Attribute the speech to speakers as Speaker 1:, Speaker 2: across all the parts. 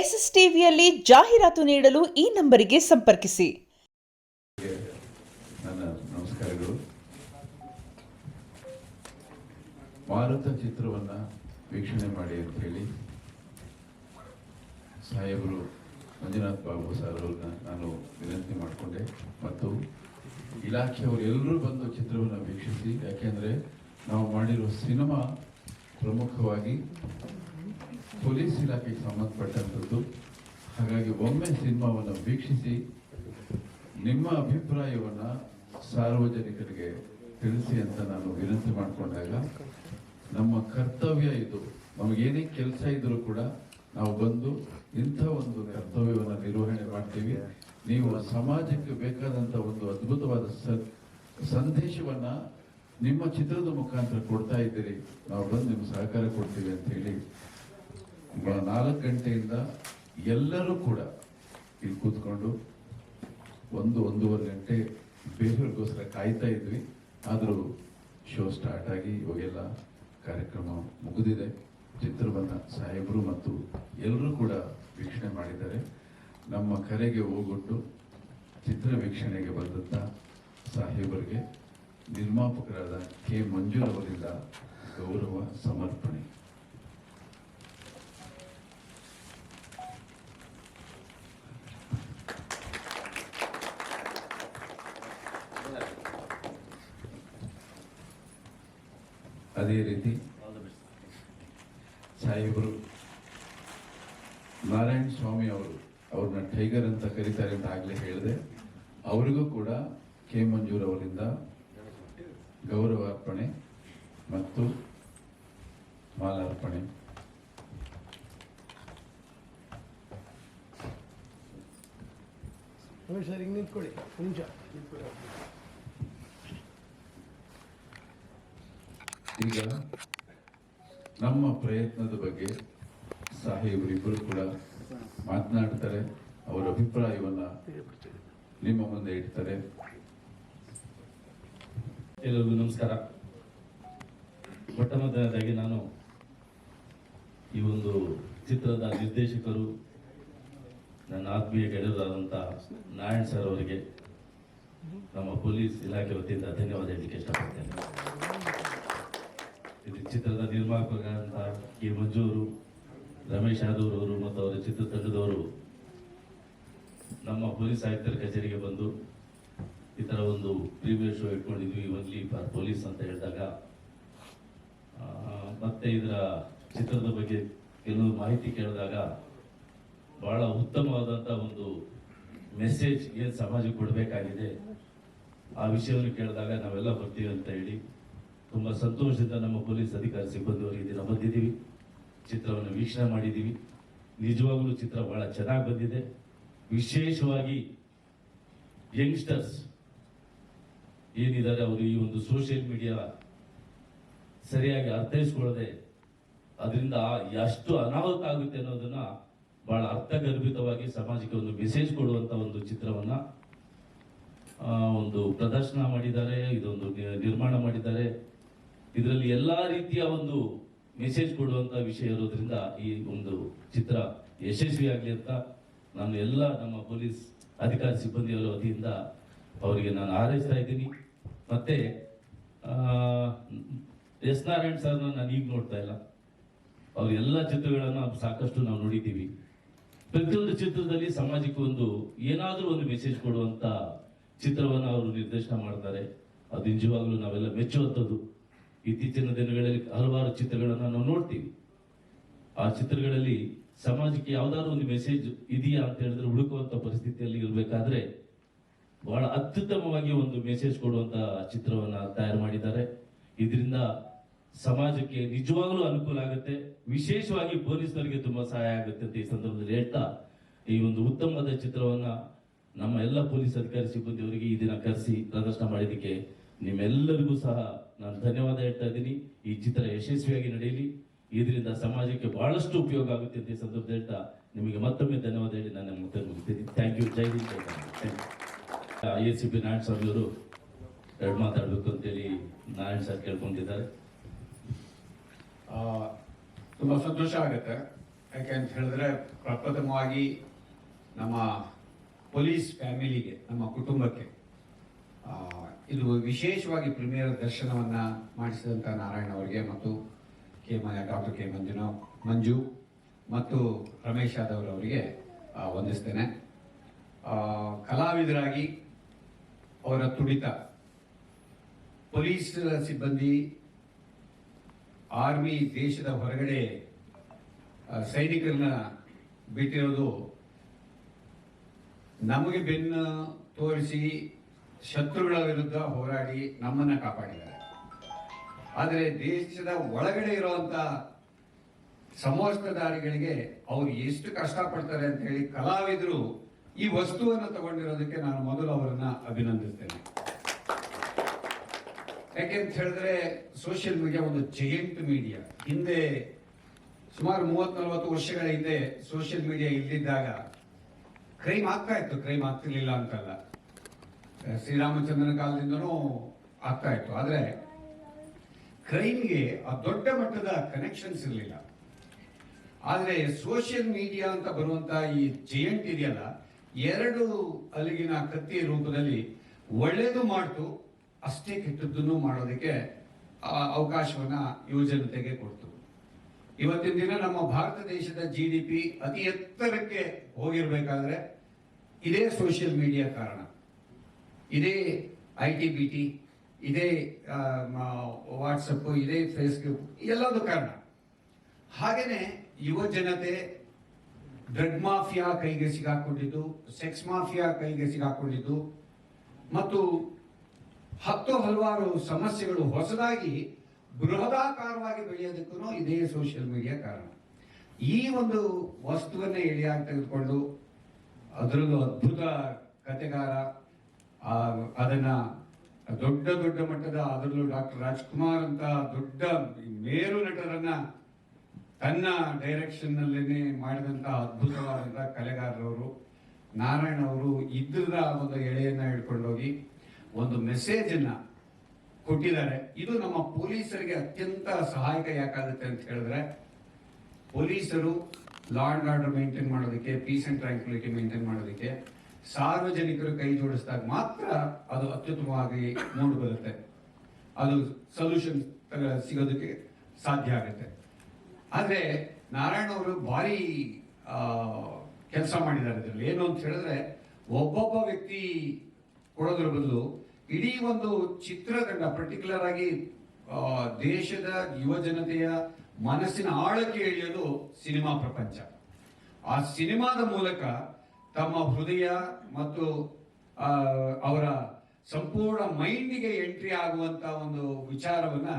Speaker 1: S S ಟಿವಿಯಲ್ಲಿ ಜಾಹೀರಾತು ನೀಡಲು ಈ ನಂಬರಿಗೆ ಸಂಪರ್ಕಿಸಿ.
Speaker 2: ನನ್ನ ನಮಸ್ಕಾರಗಳು. ಮಾರುತ ಚಿತ್ರವನ್ನ ವೀಕ್ಷಣೆ ಮಾಡಿ ಅಂತ ಹೇಳಿ ಸಾಹೇಬರು ಮಂಜುನಾಥ್ ಬಾಬು ಸರ್ ಅವ್ರನ್ನ ನಾನು ವಿನಂತಿ ಮಾಡಿಕೊಂಡೆ. ಮತ್ತು ಇಲಾಖೆಯವರು ಎಲ್ಲರೂ ಬಂದು ಚಿತ್ರವನ್ನು ವೀಕ್ಷಿಸಿ, ಯಾಕೆಂದ್ರೆ ನಾವು ಮಾಡಿರೋ ಸಿನಿಮಾ ಪ್ರಮುಖವಾಗಿ ಪೊಲೀಸ್ ಇಲಾಖೆಗೆ ಸಂಬಂಧಪಟ್ಟಂಥದ್ದು. ಹಾಗಾಗಿ ಒಮ್ಮೆ ಸಿನಿಮಾವನ್ನು ವೀಕ್ಷಿಸಿ, ನಿಮ್ಮ ಅಭಿಪ್ರಾಯವನ್ನ ಸಾರ್ವಜನಿಕರಿಗೆ ತಿಳಿಸಿ ಅಂತ ನಾನು ವಿನಂತಿ ಮಾಡಿಕೊಂಡಾಗ, ನಮ್ಮ ಕರ್ತವ್ಯ ಇದು. ನಮಗೇನೇ ಕೆಲಸ ಇದ್ರೂ ಕೂಡ ನಾವು ಬಂದು ಇಂಥ ಒಂದು ಕರ್ತವ್ಯವನ್ನು ನಿರ್ವಹಣೆ ಮಾಡ್ತೀವಿ. ನೀವು ಸಮಾಜಕ್ಕೆ ಬೇಕಾದಂಥ ಒಂದು ಅದ್ಭುತವಾದ ಸಂದೇಶವನ್ನ ನಿಮ್ಮ ಚಿತ್ರದ ಮುಖಾಂತರ ಕೊಡ್ತಾ ಇದ್ದೀರಿ. ನಾವು ಬಂದು ನಿಮ್ಗೆ ಸಹಕಾರ ಕೊಡ್ತೀವಿ ಅಂತ ಹೇಳಿ ನಾಲ್ಕು ಗಂಟೆಯಿಂದ ಎಲ್ಲರೂ ಕೂಡ ಇಲ್ಲಿ ಕೂತ್ಕೊಂಡು ಒಂದು ಒಂದೂವರೆ ಗಂಟೆ ಬೇರೆಯವ್ರಿಗೋಸ್ಕರ ಕಾಯ್ತಾ ಇದ್ವಿ. ಆದರೂ ಶೋ ಸ್ಟಾರ್ಟ್ ಆಗಿ ಇವಾಗೆಲ್ಲ ಕಾರ್ಯಕ್ರಮ ಮುಗಿದಿದೆ. ಚಿತ್ರವನ್ನ ಸಾಹೇಬರು ಮತ್ತು ಎಲ್ಲರೂ ಕೂಡ ವೀಕ್ಷಣೆ ಮಾಡಿದ್ದಾರೆ. ನಮ್ಮ ಕರೆಗೆ ಹೋಗೊಟ್ಟು ಚಿತ್ರ ವೀಕ್ಷಣೆಗೆ ಬಂದಂಥ ಸಾಹೇಬರಿಗೆ ನಿರ್ಮಾಪಕರಾದ ಕೆ ಮಂಜುರವರಿಂದ ಗೌರವ ಸಮರ್ಪಣೆ. ಅದೇ ರೀತಿ ಸಾಹೇಬರು ನಾರಾಯಣ ಸ್ವಾಮಿ ಅವರು ಅವ್ರನ್ನ ಟೈಗರ್ ಅಂತ ಕರೀತಾರೆ ಅಂತ ಆಗಲೇ ಹೇಳಿದೆ. ಅವರಿಗೂ ಕೂಡ ಕೆ ಮಂಜೂರ್ ಅವರಿಂದ ಗೌರವ ಅರ್ಪಣೆ ಮತ್ತು ಮಾಲಾರ್ಪಣೆ.
Speaker 3: ಹಿಂಗೆ ನಿಂತ್ಕೊಳ್ಳಿ. ನಿಮಿಷ. ನಿಂತ್ಕೊಳ್ಳಿ.
Speaker 2: ಈಗ ನಮ್ಮ ಪ್ರಯತ್ನದ ಬಗ್ಗೆ ಸಾಹೇಬರಿಬ್ಬರು ಕೂಡ ಮಾತನಾಡ್ತಾರೆ. ಅವರ ಅಭಿಪ್ರಾಯವನ್ನ ನಿಮ್ಮ ಮುಂದೆ ಇಡ್ತಾರೆ.
Speaker 4: ಎಲ್ಲರಿಗೂ ನಮಸ್ಕಾರ. ಮೊಟ್ಟ ಮೊದಲನೇದಾಗಿ ನಾನು ಈ ಒಂದು ಚಿತ್ರದ ನಿರ್ದೇಶಕರು, ನನ್ನ ಆತ್ಮೀಯ ಗೆಳೆಯರಾದಂಥ ನಾರಾಯಣ್ ಸರ್ ಅವರಿಗೆ ನಮ್ಮ ಪೊಲೀಸ್ ಇಲಾಖೆ ವತಿಯಿಂದ ಧನ್ಯವಾದ ಹೇಳಲಿಕ್ಕೆ ಇಷ್ಟಪಡ್ತೇನೆ. ಇದು ಚಿತ್ರದ ನಿರ್ಮಾಪಕರಾದಂಥ ಕೆ. ಮಂಜೂರು, ರಮೇಶ್ ಯಾದವ್ ಅವರು ಮತ್ತು ಅವರ ಚಿತ್ರತಂಡದವರು ನಮ್ಮ ಪೊಲೀಸ್ ಆಯುಕ್ತರ ಕಚೇರಿಗೆ ಬಂದು ಈ ಥರ ಒಂದು ಪ್ರೀಮಿಯರ್ ಶೋ ಇಟ್ಕೊಂಡಿದ್ವಿ ಒನ್ಲಿ ಫಾರ್ ಪೊಲೀಸ್ ಅಂತ ಹೇಳಿದಾಗ. ಮತ್ತೆ ಇದರ ಚಿತ್ರದ ಬಗ್ಗೆ ಕೆಲವು ಮಾಹಿತಿ ಕೇಳಿದಾಗ ಬಹಳ ಉತ್ತಮವಾದಂಥ ಒಂದು ಮೆಸೇಜ್ ಏನು ಸಮಾಜಕ್ಕೆ ಕೊಡಬೇಕಾಗಿದೆ ಆ ವಿಷಯವನ್ನು ಕೇಳಿದಾಗ ನಾವೆಲ್ಲ ಬರ್ತೀವಿ ಅಂತ ಹೇಳಿ ತುಂಬ ಸಂತೋಷದಿಂದ ನಮ್ಮ ಪೊಲೀಸ್ ಅಧಿಕಾರಿ ಸಿಬ್ಬಂದಿವರು ಈ ದಿನ ಬಂದಿದ್ದೀವಿ. ಚಿತ್ರವನ್ನು ವೀಕ್ಷಣೆ ಮಾಡಿದ್ದೀವಿ. ನಿಜವಾಗಲೂ ಚಿತ್ರ ಬಹಳ ಚೆನ್ನಾಗಿ ಬಂದಿದೆ. ವಿಶೇಷವಾಗಿ ಯಂಗ್ಸ್ಟರ್ಸ್ ಏನಿದ್ದಾರೆ ಅವರು ಈ ಒಂದು ಸೋಷಿಯಲ್ ಮೀಡಿಯಾ ಸರಿಯಾಗಿ ಅರ್ಥೈಸ್ಕೊಳ್ಳದೆ ಅದರಿಂದ ಎಷ್ಟು ಅನಾಹುತ ಆಗುತ್ತೆ ಅನ್ನೋದನ್ನ ಬಹಳ ಅರ್ಥಗರ್ಭಿತವಾಗಿ ಸಮಾಜಕ್ಕೆ ಒಂದು ಮೆಸೇಜ್ ಕೊಡುವಂತ ಒಂದು ಚಿತ್ರವನ್ನ ಒಂದು ಪ್ರದರ್ಶನ ಮಾಡಿದ್ದಾರೆ, ಇದೊಂದು ನಿರ್ಮಾಣ ಮಾಡಿದ್ದಾರೆ. ಇದರಲ್ಲಿ ಎಲ್ಲಾ ರೀತಿಯ ಒಂದು ಮೆಸೇಜ್ ಕೊಡುವಂತ ವಿಷಯ ಇರೋದ್ರಿಂದ ಈ ಒಂದು ಚಿತ್ರ ಯಶಸ್ವಿಯಾಗಲಿ ಅಂತ ನಾನು ಎಲ್ಲ ನಮ್ಮ ಪೊಲೀಸ್ ಅಧಿಕಾರಿ ಸಿಬ್ಬಂದಿಯವರ ವತಿಯಿಂದ ಅವರಿಗೆ ನಾನು ಹಾರೈಸ್ತಾ ಇದ್ದೀನಿ. ಮತ್ತೆ ಎಸ್ ನಾರಾಯಣ್ ಸರ್ನ ನಾನು ಈಗ ನೋಡ್ತಾ ಇಲ್ಲ. ಅವ್ರ ಎಲ್ಲ ಚಿತ್ರಗಳನ್ನು ಸಾಕಷ್ಟು ನಾವು ನೋಡಿದ್ದೀವಿ. ಪ್ರತಿಯೊಂದು ಚಿತ್ರದಲ್ಲಿ ಸಮಾಜಕ್ಕೆ ಒಂದು ಏನಾದರೂ ಒಂದು ಮೆಸೇಜ್ ಕೊಡುವಂತ ಚಿತ್ರವನ್ನು ಅವರು ನಿರ್ದೇಶನ ಮಾಡ್ತಾರೆ. ಅದು ನಿಜವಾಗ್ಲೂ ನಾವೆಲ್ಲ ಮೆಚ್ಚುವಂಥದ್ದು. ಇತ್ತೀಚಿನ ದಿನಗಳಲ್ಲಿ ಹಲವಾರು ಚಿತ್ರಗಳನ್ನು ನಾವು ನೋಡ್ತೀವಿ. ಆ ಚಿತ್ರಗಳಲ್ಲಿ ಸಮಾಜಕ್ಕೆ ಯಾವ್ದಾದ್ರು ಒಂದು ಮೆಸೇಜ್ ಇದೆಯಾ ಅಂತ ಹೇಳಿದ್ರೆ ಹುಡುಕುವಂತ ಪರಿಸ್ಥಿತಿಯಲ್ಲಿ ಇರಬೇಕಾದ್ರೆ ಬಹಳ ಅತ್ಯುತ್ತಮವಾಗಿ ಒಂದು ಮೆಸೇಜ್ ಕೊಡುವಂತ ಚಿತ್ರವನ್ನ ತಯಾರು ಮಾಡಿದ್ದಾರೆ. ಇದರಿಂದ ಸಮಾಜಕ್ಕೆ ನಿಜವಾಗ್ಲೂ ಅನುಕೂಲ ಆಗುತ್ತೆ. ವಿಶೇಷವಾಗಿ ಪೊಲೀಸರಿಗೆ ತುಂಬಾ ಸಹಾಯ ಆಗುತ್ತೆ ಅಂತ ಈ ಸಂದರ್ಭದಲ್ಲಿ ಹೇಳ್ತಾ, ಈ ಒಂದು ಉತ್ತಮವಾದ ಚಿತ್ರವನ್ನ ನಮ್ಮ ಎಲ್ಲ ಪೊಲೀಸ್ ಅಧಿಕಾರಿ ಸಿಬ್ಬಂದಿಯವರಿಗೆ ಈ ದಿನ ಕರೆಸಿ ಪ್ರದರ್ಶನ ಮಾಡಿದ್ದಕ್ಕೆ ನಿಮ್ಮೆಲ್ಲರಿಗೂ ಸಹ ನಾನು ಧನ್ಯವಾದ ಹೇಳ್ತಾ ಇದ್ದೀನಿ. ಈ ಚಿತ್ರ ಯಶಸ್ವಿಯಾಗಿ ನಡೆಯಲಿ. ಇದರಿಂದ ಸಮಾಜಕ್ಕೆ ಬಹಳಷ್ಟು ಉಪಯೋಗ ಆಗುತ್ತೆ ಅಂತ ಈ ಸಂದರ್ಭದಲ್ಲಿ ಹೇಳ್ತಾ ನಿಮಗೆ ಮತ್ತೊಮ್ಮೆ ಧನ್ಯವಾದ ಹೇಳಿ ನಾನು ನಮ್ಮ ಮುಗಿತೀನಿ thank you Jai Hind I S C P Narayana Swamy ಅವರು ಎರಡು ಮಾತಾಡಬೇಕು ಅಂತೇಳಿ ನಾರಾಯಣ್ ಸರ್ ಕೇಳ್ಕೊಂಡಿದ್ದಾರೆ.
Speaker 5: ತುಂಬ ಸಂತೋಷ ಆಗುತ್ತೆ. ಯಾಕೆ ಅಂತ ಹೇಳಿದ್ರೆ ಪ್ರಪ್ರಥಮವಾಗಿ ನಮ್ಮ ಪೊಲೀಸ್ ಫ್ಯಾಮಿಲಿಗೆ, ನಮ್ಮ ಕುಟುಂಬಕ್ಕೆ ಇದು ವಿಶೇಷವಾಗಿ ಪ್ರೀಮಿಯರ್ ದರ್ಶನವನ್ನ ಮಾಡಿಸಿದಂಥ ನಾರಾಯಣ ಅವರಿಗೆ ಮತ್ತು ಕೆ ಡಾಕ್ಟರ್ ಕೆ ಮಂಜುನ, ಮಂಜು ಮತ್ತು ರಮೇಶ್ ಯಾದವ್ ಅವರಿಗೆ ವಂದಿಸ್ತೇನೆ. ಕಲಾವಿದರಾಗಿ ಅವರ ತುಡಿತ ಪೊಲೀಸ್ ಸಿಬ್ಬಂದಿ, ಆರ್ಮಿ ದೇಶದ ಹೊರಗಡೆ ಸೈನಿಕರನ್ನ ಬಿಟ್ಟಿರೋದು ನಮಗೆ ಬೆನ್ನು ತೋರಿಸಿ ಶತ್ರುಗಳ ವಿರುದ್ಧ ಹೋರಾಡಿ ನಮ್ಮನ್ನ ಕಾಪಾಡಿದ್ದಾರೆ. ಆದರೆ ದೇಶದ ಒಳಗಡೆ ಇರುವಂತ ಸಮವಸ್ತ್ರಧಾರಿಗಳಿಗೆ ಅವ್ರು ಎಷ್ಟು ಕಷ್ಟಪಡ್ತಾರೆ ಅಂತ ಹೇಳಿ ಕಲಾವಿದರು ಈ ವಸ್ತುವನ್ನು ತಗೊಂಡಿರೋದಕ್ಕೆ ನಾನು ಮೊದಲು ಅವರನ್ನ ಅಭಿನಂದಿಸ್ತೇನೆ. ಯಾಕೆಂತ ಹೇಳಿದ್ರೆ ಸೋಷಿಯಲ್ ಮೀಡಿಯಾ ಒಂದು ಜಯಂಟ್ ಮೀಡಿಯಾ ಹಿಂದೆ ಸುಮಾರು ಮೂವತ್ ನಲವತ್ತು ವರ್ಷಗಳ ಹಿಂದೆ ಸೋಷಿಯಲ್ ಮೀಡಿಯಾ ಇಲ್ದಿದ್ದಾಗ ಕ್ರೈಮ್ ಆಗ್ತಾ ಇತ್ತು. ಕ್ರೈಮ್ ಆಗ್ತಿರ್ಲಿಲ್ಲ ಅಂತಲ್ಲ. ಶ್ರೀರಾಮಚಂದ್ರನ ಕಾಲದಿಂದನೂ ಆಗ್ತಾ ಇತ್ತು. ಆದರೆ ಕ್ರೈಮ್ಗೆ ಆ ದೊಡ್ಡ ಮಟ್ಟದ ಕನೆಕ್ಷನ್ಸ್ ಇರಲಿಲ್ಲ. ಆದರೆ ಸೋಷಿಯಲ್ ಮೀಡಿಯಾ ಅಂತ ಬರುವಂತ ಈ ಜಯಂಟ್ ಇದೆಯಲ್ಲ, ಎರಡು ಅಲ್ಲಿಗಿನ ಕತ್ತಿಯ ರೂಪದಲ್ಲಿ ಒಳ್ಳೇದು ಮಾಡ್ತು, ಅಷ್ಟೇ ಕೆಟ್ಟದ್ದನ್ನು ಮಾಡೋದಕ್ಕೆ ಅವಕಾಶವನ್ನ ಯುವಜನತೆಗೆ ಕೊಡ್ತು ಇವತ್ತಿನ ದಿನ ನಮ್ಮ ಭಾರತ ದೇಶದ ಜಿ ಡಿ ಪಿ ಅತಿ ಎತ್ತರಕ್ಕೆ ಹೋಗಿರ್ಬೇಕಾದ್ರೆ ಇದೇ ಸೋಷಿಯಲ್ ಮೀಡಿಯಾ ಕಾರಣ. ಇದೇ ಐ ಟಿ ಬಿ ಟಿ, ಇದೇ ವಾಟ್ಸಪ್ ಇದೇ ಫೇಸ್ಬುಕ್, ಎಲ್ಲದೂ ಕಾರಣ. ಹಾಗೇನೆ ಯುವ ಜನತೆ ಡ್ರಗ್ ಮಾಫಿಯಾ ಕೈಗೆ ಸಿಗಾಕೊಂಡಿದ್ದು, ಸೆಕ್ಸ್ ಮಾಫಿಯಾ ಕೈಗೆ ಸಿಗಾಕೊಂಡಿದ್ದು, ಮತ್ತು ಹತ್ತು ಹಲವಾರು ಸಮಸ್ಯೆಗಳು ಹೊಸದಾಗಿ ಬೃಹದಾಕಾರವಾಗಿ ಬೆಳೆಯೋದಕ್ಕೂ ಇದೇ ಸೋಷಿಯಲ್ ಮೀಡಿಯಾ ಕಾರಣ. ಈ ಒಂದು ವಸ್ತುವನ್ನೇ ಎಳೆಯಾಗಿ ತೆಗೆದುಕೊಂಡು ಅದರಲ್ಲೂ ಅದ್ಭುತ ಕತೆಗಾರ ಅದನ್ನ ದೊಡ್ಡ ದೊಡ್ಡ ಮಟ್ಟದ ಅದರಲ್ಲೂ ಡಾಕ್ಟರ್ ರಾಜ್ಕುಮಾರ್ ಅಂತ ದೊಡ್ಡ ಮೇರು ನಟರನ್ನ ತನ್ನ ಡೈರೆಕ್ಷನ್ ನಲ್ಲೇನೆ ಮಾಡಿದಂತ ಅದ್ಭುತವಾದಂತಹ ಕಲೆಗಾರರವರು. ನಾರಾಯಣ ಅವರು ಇದ್ರ ಒಂದು ಎಳೆಯನ್ನ ಹಿಡ್ಕೊಂಡೋಗಿ ಒಂದು ಮೆಸೇಜ್ ಅನ್ನ ಕೊಟ್ಟಿದ್ದಾರೆ. ಇದು ನಮ್ಮ ಪೊಲೀಸರಿಗೆ ಅತ್ಯಂತ ಸಹಾಯಕ ಯಾಕಾಗುತ್ತೆ ಅಂತ ಹೇಳಿದ್ರೆ, ಪೊಲೀಸರು ಲಾ ಅಂಡ್ ಆರ್ಡರ್ ಮೇಂಟೈನ್ ಮಾಡೋದಕ್ಕೆ ಪೀಸ್ ಅಂಡ್ ಟ್ರಾಂಕ್ಯುಲಿಟಿ ಮೇಂಟೈನ್ ಮಾಡೋದಕ್ಕೆ ಸಾರ್ವಜನಿಕರು ಕೈ ಜೋಡಿಸಿದಾಗ ಮಾತ್ರ ಅದು ಅತ್ಯುತ್ತಮವಾಗಿ ಮೂಡಿ ಬರುತ್ತೆ ಅದು ಸೊಲ್ಯೂಷನ್ ಸಿಗೋದಕ್ಕೆ ಸಾಧ್ಯ ಆಗುತ್ತೆ. ಆದರೆ ನಾರಾಯಣ ಅವರು ಭಾರಿ ಕೆಲಸ ಮಾಡಿದ್ದಾರೆ ಇದರಲ್ಲಿ ಏನು ಅಂತ ಹೇಳಿದ್ರೆ ಒಬ್ಬೊಬ್ಬ ವ್ಯಕ್ತಿ ಕೊಡೋದ್ರ ಬದಲು ಇಡೀ ಒಂದು ಚಿತ್ರತಂಡ ಪರ್ಟಿಕ್ಯುಲರ್ ಆಗಿ ದೇಶದ ಯುವ ಜನತೆಯ ಮನಸ್ಸಿನ ಆಳಕ್ಕೆ ಇಳಿಯೋದು ಸಿನಿಮಾ ಪ್ರಪಂಚ. ಆ ಸಿನಿಮಾದ ಮೂಲಕ ತಮ್ಮ ಹೃದಯ ಮತ್ತು ಅವರ ಸಂಪೂರ್ಣ ಮೈಂಡಿಗೆ ಎಂಟ್ರಿ ಆಗುವಂತ ಒಂದು ವಿಚಾರವನ್ನ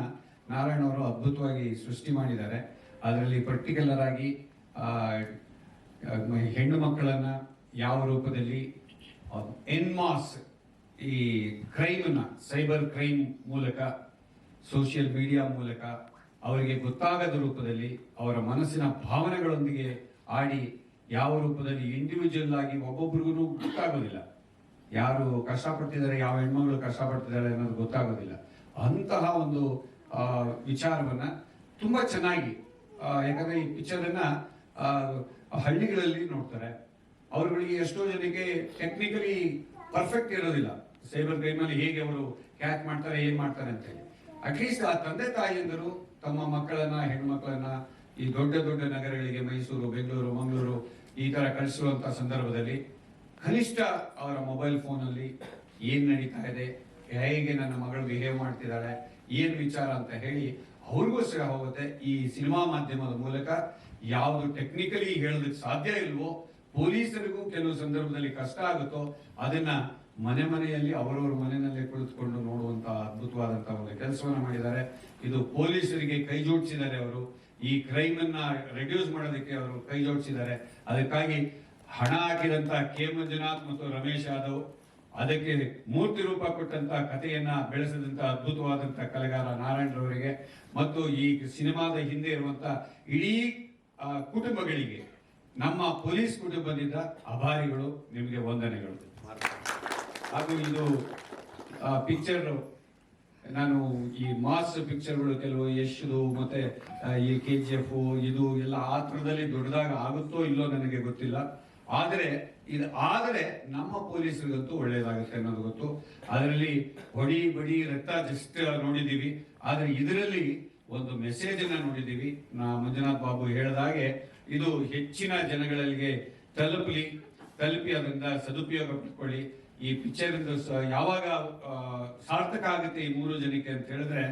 Speaker 5: ನಾರಾಯಣ ಅವರು ಅದ್ಭುತವಾಗಿ ಸೃಷ್ಟಿ ಮಾಡಿದ್ದಾರೆ. ಅದರಲ್ಲಿ ಪರ್ಟಿಕ್ಯುಲರ್ ಆಗಿ ಹೆಣ್ಣು ಮಕ್ಕಳನ್ನು ಯಾವ ರೂಪದಲ್ಲಿ ಎನ್ಮಾಸ್ ಈ ಕ್ರೈಮ್ ಸೈಬರ್ ಕ್ರೈಮ್ ಮೂಲಕ ಸೋಷಿಯಲ್ ಮೀಡಿಯಾ ಮೂಲಕ, ಅವರಿಗೆ ಗೊತ್ತಾಗದ ರೂಪದಲ್ಲಿ ಅವರ ಮನಸ್ಸಿನ ಭಾವನೆಗಳೊಂದಿಗೆ ಆಡಿ ಯಾವ ರೂಪದಲ್ಲಿ ಇಂಡಿವಿಜುವಲ್ ಆಗಿ ಒಬ್ಬೊಬ್ರಿಗೂ ಗೊತ್ತಾಗೋದಿಲ್ಲ. ಯಾರು ಕಷ್ಟಪಡ್ತಿದ್ದಾರೆ ಯಾವ ಹೆಣ್ಮಗಳು ಕಷ್ಟಪಡ್ತಿದ್ದಾರೆ ಅನ್ನೋದು ಗೊತ್ತಾಗೋದಿಲ್ಲ. ಅಂತಹ ಒಂದು ವಿಚಾರವನ್ನ ತುಂಬಾ ಚೆನ್ನಾಗಿ ಯಾಕಂದ್ರೆ ಈ ಪಿಕ್ಚರ್ ಅನ್ನ ಹಳ್ಳಿಗಳಲ್ಲಿ ನೋಡ್ತಾರೆ. ಅವರುಗಳಿಗೆ ಎಷ್ಟೋ ಜನಕ್ಕೆ ಟೆಕ್ನಿಕಲಿ ಪರ್ಫೆಕ್ಟ್ ಇರೋದಿಲ್ಲ. ಸೈಬರ್ ಕ್ರೈಮ್ ಅಲ್ಲಿ ಹೇಗೆ ಅವರು ಕ್ಯಾಚ್ ಮಾಡ್ತಾರೆ, ಏನ್ ಮಾಡ್ತಾರೆ ಅಂತ ಹೇಳಿ. ಅಟ್ಲೀಸ್ಟ್ ಆ ತಂದೆ ತಾಯಿಯಂದರು ತಮ್ಮ ಮಕ್ಕಳನ್ನ ಹೆಣ್ಮಕ್ಳನ್ನ ಈ ದೊಡ್ಡ ದೊಡ್ಡ ನಗರಗಳಿಗೆ ಮೈಸೂರು, ಬೆಂಗಳೂರು, ಮಂಗಳೂರು ಈ ತರ ಕಳಿಸುವಂತ ಸಂದರ್ಭದಲ್ಲಿ ಕನಿಷ್ಠ ಅವರ ಮೊಬೈಲ್ ಫೋನ್ ಅಲ್ಲಿ ಏನ್ ನಡೀತಾ ಇದೆ, ಹೇಗೆ ನನ್ನ ಮಗಳು ಬಿಹೇವ್ ಮಾಡ್ತಿದ್ದಾಳೆ, ಏನ್ ವಿಚಾರ ಅಂತ ಹೇಳಿ ಅವ್ರಿಗೂ ಸಹ ಹೋಗುತ್ತೆ. ಈ ಸಿನಿಮಾ ಮಾಧ್ಯಮದ ಮೂಲಕ ಯಾವುದು ಟೆಕ್ನಿಕಲಿ ಹೇಳೋದಕ್ಕೆ ಸಾಧ್ಯ ಇಲ್ವೋ, ಪೊಲೀಸರಿಗೂ ಕೆಲವು ಸಂದರ್ಭದಲ್ಲಿ ಕಷ್ಟ ಆಗುತ್ತೋ, ಅದನ್ನ ಮನೆ ಮನೆಯಲ್ಲಿ ಅವರವರ ಮನೆಯಲ್ಲೇ ಕುಳಿತುಕೊಂಡು ನೋಡುವಂತಹ ಅದ್ಭುತವಾದಂತಹ ಒಂದು ಕೆಲಸವನ್ನು ಮಾಡಿದ್ದಾರೆ. ಇದು ಪೊಲೀಸರಿಗೆ ಕೈ ಜೋಡಿಸಿದ್ದಾರೆ ಅವರು. ಈ ಕ್ರೈಮ್ ಅನ್ನ ರೆಡ್ಯೂಸ್ ಮಾಡೋದಕ್ಕೆ ಅವರು ಕೈ ಜೋಡಿಸಿದ್ದಾರೆ. ಅದಕ್ಕಾಗಿ ಹಣ ಹಾಕಿದಂತ ಕೆ ಮಂಜುನಾಥ್ ಮತ್ತು ರಮೇಶ್ ಯಾದವ್ ಅದಕ್ಕೆ ಮೂರ್ತಿ ರೂಪ ಕೊಟ್ಟಂತ ಕಥೆಯನ್ನ ಬೆಳೆಸಿದಂತ ಅದ್ಭುತವಾದಂತ ಕಲೆಗಾರ ನಾರಾಯಣರವರಿಗೆ ಮತ್ತು ಈ ಸಿನಿಮಾದ ಹಿಂದೆ ಇರುವಂತ ಇಡೀ ಕುಟುಂಬಗಳಿಗೆ ನಮ್ಮ ಪೊಲೀಸ್ ಕುಟುಂಬದಿಂದ ಅಭಾರಿಗಳು ನಿಮಗೆ ವಂದನೆಗಳು. ಹಾಗೂ ಇದು ಪಿಕ್ಚರ್ ನಾನು ಈ ಮಾಸ್ ಪಿಕ್ಚರ್ಗಳು ಕೆಲವು ಯಶ್ದು ಮತ್ತೆ ಈ ಕೆ ಜಿ ಎಫ್ ಇದು ಎಲ್ಲ ಆ ಥರದಲ್ಲಿ ದೊಡ್ಡದಾಗ ಆಗುತ್ತೋ ಇಲ್ಲೋ ನನಗೆ ಗೊತ್ತಿಲ್ಲ. ಆದರೆ, ಇದು, ಆದರೆ ನಮ್ಮ ಪೊಲೀಸರಿಗಂತೂ ಒಳ್ಳೇದಾಗುತ್ತೆ ಅನ್ನೋದು ಗೊತ್ತು. ಅದರಲ್ಲಿ ಹೊಡಿ, ಬಡಿ, ರಕ್ತ ಜಸ್ಟ್ ನೋಡಿದೀವಿ ಆದರೆ ಇದರಲ್ಲಿ ಒಂದು ಮೆಸೇಜ್ ಅನ್ನ ನೋಡಿದೀವಿ ನಾ ಮಂಜುನಾಥ್ ಬಾಬು ಹೇಳಿದಾಗೆ ಇದು ಹೆಚ್ಚಿನ ಜನಗಳಿಗೆ ತಲುಪಲಿ ತಲುಪಿ ಅದರಿಂದ ಸದುಪಯೋಗ ಪಡ್ಕೊಳ್ಳಿ. ಈ ಪಿಕ್ಚರ್ ಯಾವಾಗ ಸಾರ್ಥಕ ಆಗುತ್ತೆ ಈ ಮೂರು ಜನಕ್ಕೆ ಅಂತ ಹೇಳಿದ್ರೆ,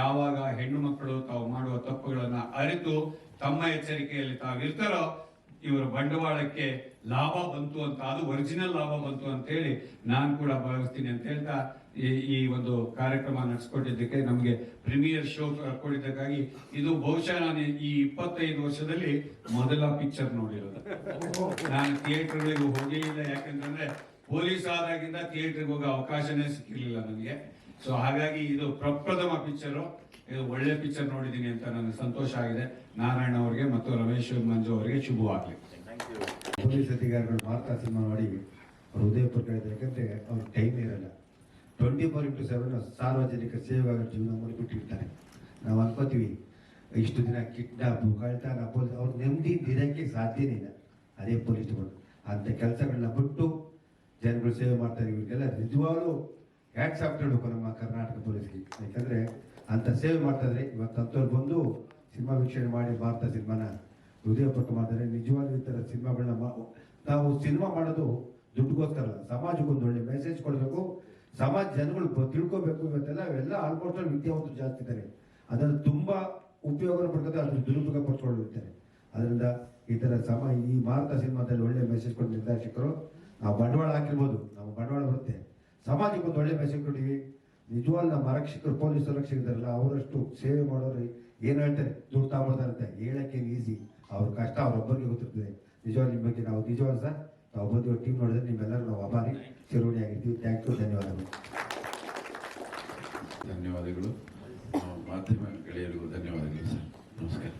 Speaker 5: ಯಾವಾಗ ಹೆಣ್ಣು ಮಕ್ಕಳು ತಾವು ಮಾಡುವ ತಪ್ಪುಗಳನ್ನ ಅರಿತು ತಮ್ಮ ಎಚ್ಚರಿಕೆಯಲ್ಲಿ ತಾವಿರ್ತಾರೋ, ಇವರ ಬಂಡವಾಳಕ್ಕೆ ಲಾಭ ಬಂತು ಅಂತ, ಅದು ಒರಿಜಿನಲ್ ಲಾಭ ಬಂತು ಅಂತ ಹೇಳಿ ನಾನು ಕೂಡ ಭಾವಿಸ್ತೀನಿ ಅಂತ ಹೇಳ್ತಾ, ಈ ಈ ಒಂದು ಕಾರ್ಯಕ್ರಮ ನಡೆಸ್ಕೊಟ್ಟಿದ್ದಕ್ಕೆ ನಮಗೆ ಪ್ರೀಮಿಯರ್ ಶೋ ಕೊಟ್ಟಿದ್ದಕ್ಕಾಗಿ ಇದು ಬಹುಶಃ ನಾನು ಈ ಇಪ್ಪತ್ತೈದು ವರ್ಷದಲ್ಲಿ ಮೊದಲ ಪಿಕ್ಚರ್ ನೋಡಿರೋದು. ನಾನು ಥಿಯೇಟರ್ಗಳಿಗೂ ಹೋಗೇ ಇಲ್ಲ, ಯಾಕಂತಂದ್ರೆ ಪೊಲೀಸ್ ಆದಾಗಿಂದ ಥಿಯೇಟ್ರಿಗೆ ಹೋಗೋ ಅವಕಾಶನೇ ಸಿಕ್ಕಿರಲಿಲ್ಲ ನನಗೆ. ಸೊ ಹಾಗಾಗಿ ಇದು ಪ್ರಪ್ರಥಮ ಪಿಕ್ಚರು. ಇದು ಒಳ್ಳೆ ಪಿಕ್ಚರ್ ನೋಡಿದ್ದೀನಿ ಅಂತ ನನಗೆ ಸಂತೋಷ ಆಗಿದೆ. ನಾರಾಯಣ ಅವರಿಗೆ ಮತ್ತು ರಮೇಶ್ ಮಂಜು ಅವರಿಗೆ ಶುಭವಾಗಲಿ.
Speaker 6: ಪೊಲೀಸ್ ಅಧಿಕಾರಿಗಳು ಮಾರ್ತಾ ಸಿನಿಮಾ ನೋಡಿ ಹೃದಯಪುರ ಉದಯಪುರ ಕಡೆ ಯಾಕಂದ್ರೆ ಅವ್ರ ಟೈಮ್ ಇರಲ್ಲ. ಟ್ವೆಂಟಿ ಫೋರ್ ಇಂಟು ಸೆವೆನ್ ಸಾರ್ವಜನಿಕ ಸೇವೆಗಳ ಜೀವನ ಮಾಡಿಬಿಟ್ಟಿರ್ತಾರೆ ನಾವು ಅನ್ಕೋತೀವಿ ಇಷ್ಟು ದಿನ ಕಿಡ್ನಾಪ್ ಕಳ್ತಾನ ಪೊಲೀಸ್ ಅವ್ರು ನೆಮ್ಮದಿ ದಿನಕ್ಕೆ ಸಾಧ್ಯನೇ ಇಲ್ಲ. ಅದೇ ಪೊಲೀಸ್ಗಳು. ಅಂತ ಕೆಲಸಗಳನ್ನ ಬಿಟ್ಟು ಜನಗಳು ಸೇವೆ ಮಾಡ್ತಾರೆ ಇವ್ರಿಗೆಲ್ಲ ನಿಜವಾಗ್ಲೂ ಹ್ಯಾಟ್ಸ್ ಆಫ್ ಹೇಳ್ಬೇಕು ನಮ್ಮ ಕರ್ನಾಟಕ ಪೊಲೀಸ್ಗೆ. ಯಾಕಂದ್ರೆ ಅಂತ ಸೇವೆ ಮಾಡ್ತಾ ಇದ್ರೆ ಇವತ್ತು ಅಂಥವ್ರು ಬಂದು ಸಿನಿಮಾ ವೀಕ್ಷಣೆ ಮಾಡಿ ಭಾರತ ಸಿನಿಮಾನ ಹೃದಯಪಟ್ಟು ಮಾಡ್ತಾರೆ ನಿಜವಾಗ್ಲೂ ಈ ಥರ ಸಿನಿಮಾಗಳನ್ನ ನಾವು ಸಿನಿಮಾ ಮಾಡೋದು ದುಡ್ಡುಗೋಸ್ಕರ ಅಲ್ಲ. ಸಮಾಜಕ್ಕೆ ಒಂದು ಒಳ್ಳೆ ಮೆಸೇಜ್ ಕೊಡಬೇಕು. ಸಮಾಜ ಜನಗಳು ತಿಳ್ಕೋಬೇಕು ತಿಳ್ಕೊಬೇಕು. ಇವತ್ತೆಲ್ಲ ಅವೆಲ್ಲ ಆಲ್ಮೋಸ್ಟ್ ಆಲ್ ವಿದ್ಯಾವಂತರು ಜಾಸ್ತಿ ಇದ್ದಾರೆ. ಅದನ್ನು ತುಂಬ ಉಪಯೋಗ ಪಡ್ಕೊಂಡು ಅದನ್ನು ದುರುಪಯೋಗ ಪಡ್ಕೊಂಡಿರ್ತಾರೆ ಅದರಿಂದ ತರ ಸಮ, ಈ ಭಾರತ ಸಿನಿಮಾದಲ್ಲಿ ಒಳ್ಳೆ ಮೆಸೇಜ್ ಕೊಟ್ಟು ನಿರ್ದೇಶಕರು, ನಾವು ಬಂಡವಾಳ ಹಾಕಿರ್ಬೋದು, ನಾವು ಬಂಡವಾಳ ಬರುತ್ತೆ. ಸಮಾಜಕ್ಕೆ ಒಂದು ಒಳ್ಳೆ ಮೆಸೇಜ್ ಕೊಟ್ಟಿವಿ. ನಿಜವಾಗಿ ನಮ್ಮ ಆರಕ್ಷಕರು ಪೊಲೀಸ್ ಆರಕ್ಷಕರಲ್ಲ ಅವರಷ್ಟು ಸೇವೆ ಮಾಡೋರು ಏನು ಹೇಳ್ತಾರೆ? ದುಡ್ಡು ತಗೊಳ್ತಾರೆ ಅಂತ ಹೇಳಕ್ಕೆ ಈಸಿ ಅವ್ರ ಕಷ್ಟ ಅವ್ರೊಬ್ಬರಿಗೆ ಗೊತ್ತಿರ್ತದೆ. ನಿಜವಾಗಿ ನಿಮ್ಮ ಬಗ್ಗೆ ನಾವು ನಿಜವಾಗ ಸರ್, ನಾವು ಬಂದು ಟೀಮ್ ನೋಡಿದ್ರೆ ನಿಮ್ಮೆಲ್ಲರೂ ನಾವು ಅಭಾರಿ, ಚಿರೋಣಿ ಆಗಿರ್ತೀವಿ. ಥ್ಯಾಂಕ್ ಯು ಧನ್ಯವಾದಗಳು.
Speaker 2: ಧನ್ಯವಾದಗಳು. ಮಾಧ್ಯಮ ಗೆಳೆಯರಿಗೂ ಧನ್ಯವಾದಗಳು ಸರ್. ನಮಸ್ಕಾರ.